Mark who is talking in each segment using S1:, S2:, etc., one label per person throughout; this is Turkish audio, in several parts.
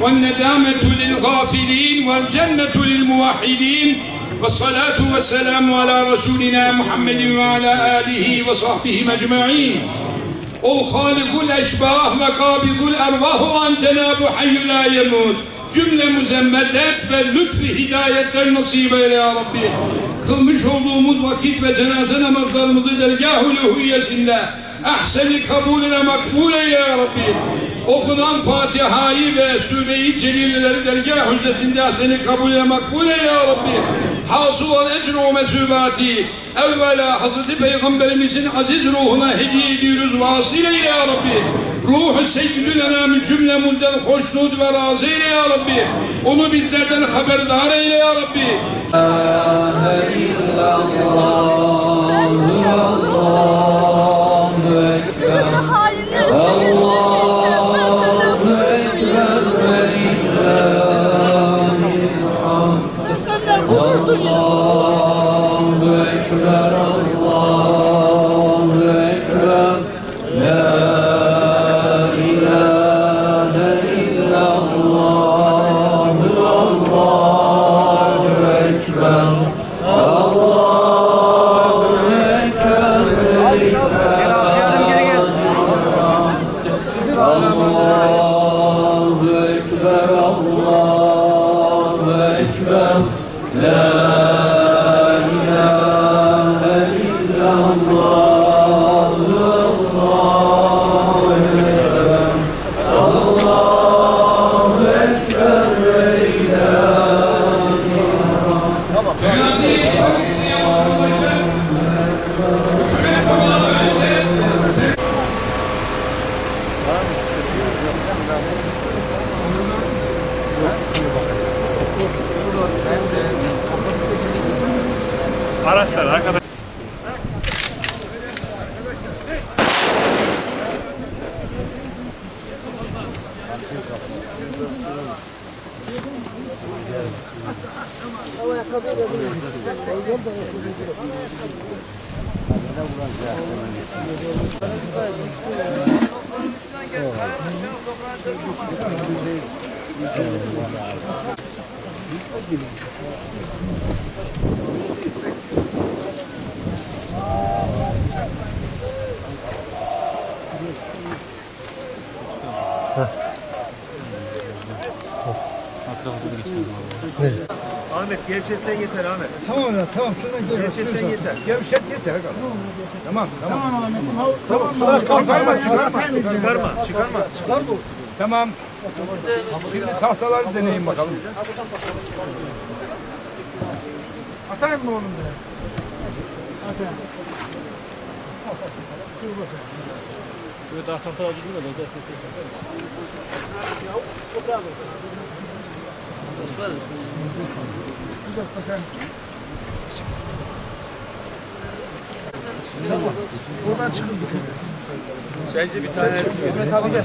S1: والندامة للغافلين والجنة للموحدين والصلاة والسلام على رسولنا محمد وعلى آله وصحبه أجمعين. الخالق الأشباه وقابض الأرواح عن جناب حي لا يموت. cümle müzemmellet ve هداية hidayetten يا ربي ya Rabbi. Kılmış olduğumuz vakit ve cenaze namazlarımızı dergâh-ı ahseni kabul ile makbul eyle ya Rabbi. Okunan Fatiha'yı ve Sure-i Celil'leri dergâh hüzzetinde seni kabul ile makbul eyle ya Rabbi. Hasıl ol ecru mesubati. Evvela Hazreti Peygamberimizin aziz ruhuna hediye ediyoruz. Vasıl eyle ya Rabbi. Ruhu seyyidül enamı cümlemizden hoşnut ve razı eyle ya Rabbi. Onu bizlerden haberdar eyle ya Rabbi.
S2: Sınıfta Allahu Ekber,
S3: La
S4: Araçlar arkadaş. Ahmet gevşetsen yeter Ahmet.
S5: Tamam ya tamam şuradan gel.
S4: Gevşetsen yeter.
S5: Gevşet yeter. Tamam tamam. Tamam Tamam sular kalsın çıkarma.
S4: Çıkarma, çıkarma.
S5: Çıkar bu. Tamam. Şimdi tahtaları deneyin bakalım. Atayım mı oğlum be? Atayım.
S4: Böyle daha tahta acı değil mi?
S5: Buradan çıkın.
S4: Bence bir tane
S5: Mehmet abi gel.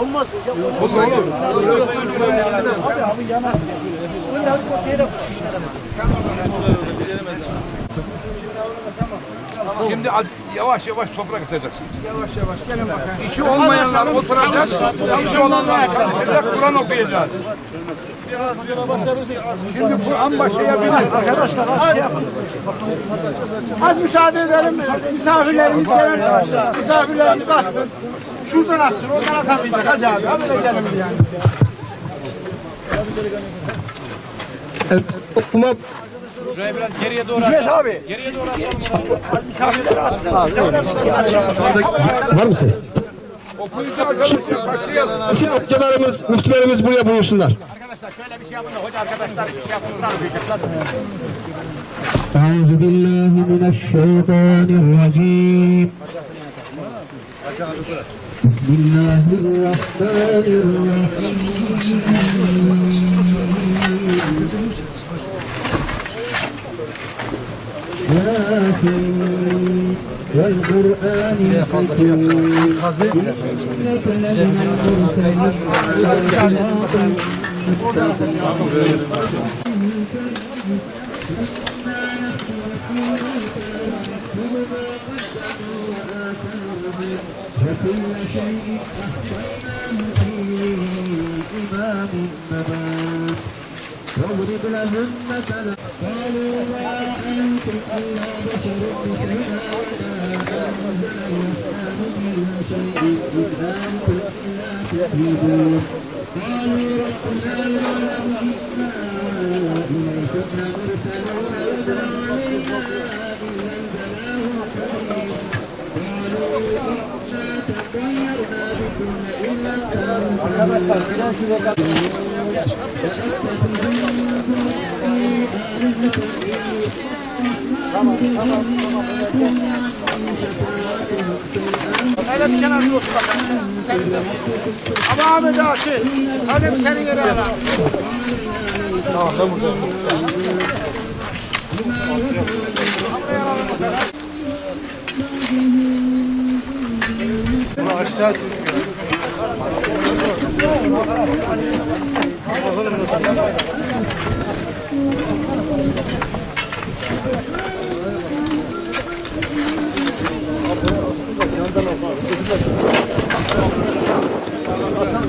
S5: Olmaz. Olur. Abi abi ortaya da Şimdi yavaş yavaş toprak atacaksınız. Yavaş yavaş gelin bakayım. İşi olmayanlar oturacak, işi olanlar çalışacak, Kur'an okuyacağız. Şimdi Kur'an başlayabilir. Arkadaşlar az şey yapın. Az müsaade edelim. Misafirlerimiz gelir. Misafirlerimiz bassın. Şuradan atsın, oradan atamayacak. Hacı abi, hadi gidelim yani.
S4: Şuraya biraz geriye doğru
S5: Evet abi.
S4: Geriye doğru asalım.
S5: Misafirleri atsın.
S6: Var mı ses?
S5: Başlayalım.
S6: İsim hocalarımız, müftülerimiz buraya buyursunlar
S5: arkadaşlar şöyle bir şey yapın da hoca arkadaşlar bir şey yapın. Kur'an okuyacaklar.
S6: أعوذ بالله من الشيطان الرجيم بسم الله الرحمن الرحيم والقرآن الحكيم إنك لمن المرسلين وكل شيء أحصيناه في إمام زمان واضرب لهم مثلا قالوا ما أنتم إلا بشر مثلنا وما أنزل الرحمن من شيء إن أنتم إلا تكذبون Arkadaşlar biraz şurada Tamam tamam tamam.
S5: Hele bir kenarda otur bak. Sen de. Ama Ahmet Ağa. Hadi bir seni geri ara. Tamam sen burada. Aşağı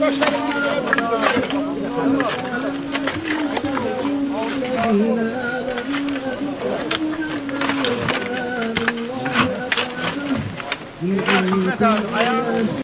S5: Başlayalım. 大家，哎呀。